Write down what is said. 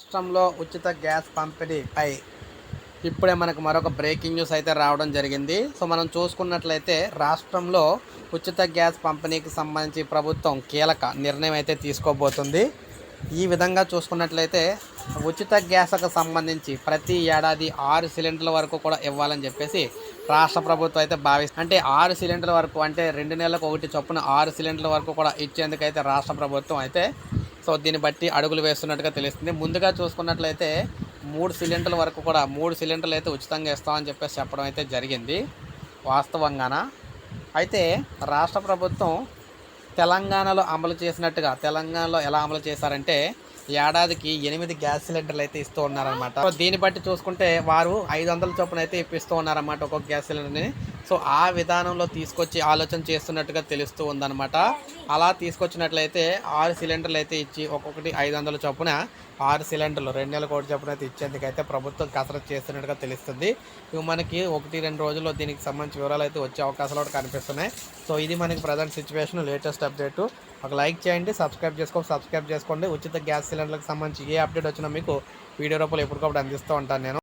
రాష్ట్రంలో ఉచిత గ్యాస్ పంపిణీపై ఇప్పుడే మనకు మరొక బ్రేకింగ్ న్యూస్ అయితే రావడం జరిగింది. సో మనం చూసుకున్నట్లయితే రాష్ట్రంలో ఉచిత గ్యాస్ పంపిణీకి సంబంధించి ప్రభుత్వం కీలక నిర్ణయం అయితే తీసుకోబోతుంది. ఈ విధంగా చూసుకున్నట్లయితే ఉచిత గ్యాస్కు సంబంధించి ప్రతి ఏడాది ఆరు సిలిండర్ల వరకు కూడా ఇవ్వాలని చెప్పేసి రాష్ట్ర ప్రభుత్వం అయితే భావిస్తుంది అంటే ఆరు సిలిండర్ల వరకు అంటే రెండు నెలలకు ఒకటి చొప్పున ఆరు సిలిండర్ల వరకు కూడా ఇచ్చేందుకైతే రాష్ట్ర ప్రభుత్వం అయితే సో దీన్ని బట్టి అడుగులు వేస్తున్నట్టుగా తెలుస్తుంది. ముందుగా చూసుకున్నట్లయితే మూడు సిలిండర్ల వరకు కూడా మూడు సిలిండర్లు అయితే ఉచితంగా ఇస్తామని చెప్పేసి చెప్పడం అయితే జరిగింది వాస్తవంగాన? అయితే రాష్ట్ర ప్రభుత్వం తెలంగాణలో అమలు చేసినట్టుగా తెలంగాణలో ఎలా అమలు చేశారంటే ఏడాదికి ఎనిమిది గ్యాస్ సిలిండర్లు అయితే ఇస్తూ ఉన్నారనమాట దీన్ని బట్టి చూసుకుంటే వారు ఐదు వందల చొప్పున అయితే ఇప్పిస్తూ ఉన్నారన్నమాట ఒక్కొక్క గ్యాస్ సిలిండర్ని. సో ఆ విధానంలో తీసుకొచ్చి ఆలోచన చేస్తున్నట్టుగా తెలుస్తూ ఉందన్నమాట. అలా తీసుకొచ్చినట్లయితే ఆరు సిలిండర్లు అయితే ఇచ్చి ఒక్కొక్కటి ఐదు వందల చొప్పున ఆరు సిలిండర్లు రెండు నెలల కోటి చొప్పున అయితే ఇచ్చేందుకైతే ప్రభుత్వం కసరత్తు చేస్తున్నట్టుగా తెలుస్తుంది. ఇవి మనకి ఒకటి రెండు రోజుల్లో దీనికి సంబంధించి వివరాలు అయితే వచ్చే అవకాశాలు కూడా కనిపిస్తున్నాయి. సో ఇది మనకి ప్రజెంట్ సిచ్యువేషన్ లేటెస్ట్ అప్డేట్. ఒక లైక్ చేయండి సబ్స్క్రైబ్ చేసుకో సబ్స్క్రైబ్ చేసుకోండి. ఉచిత గ్యాస్ సిలిండర్లకు సంబంధించి ఏ అప్డేట్ వచ్చినా మీకు వీడియో రూపంలో ఎప్పటికప్పుడు అందిస్తూ ఉంటాను నేను.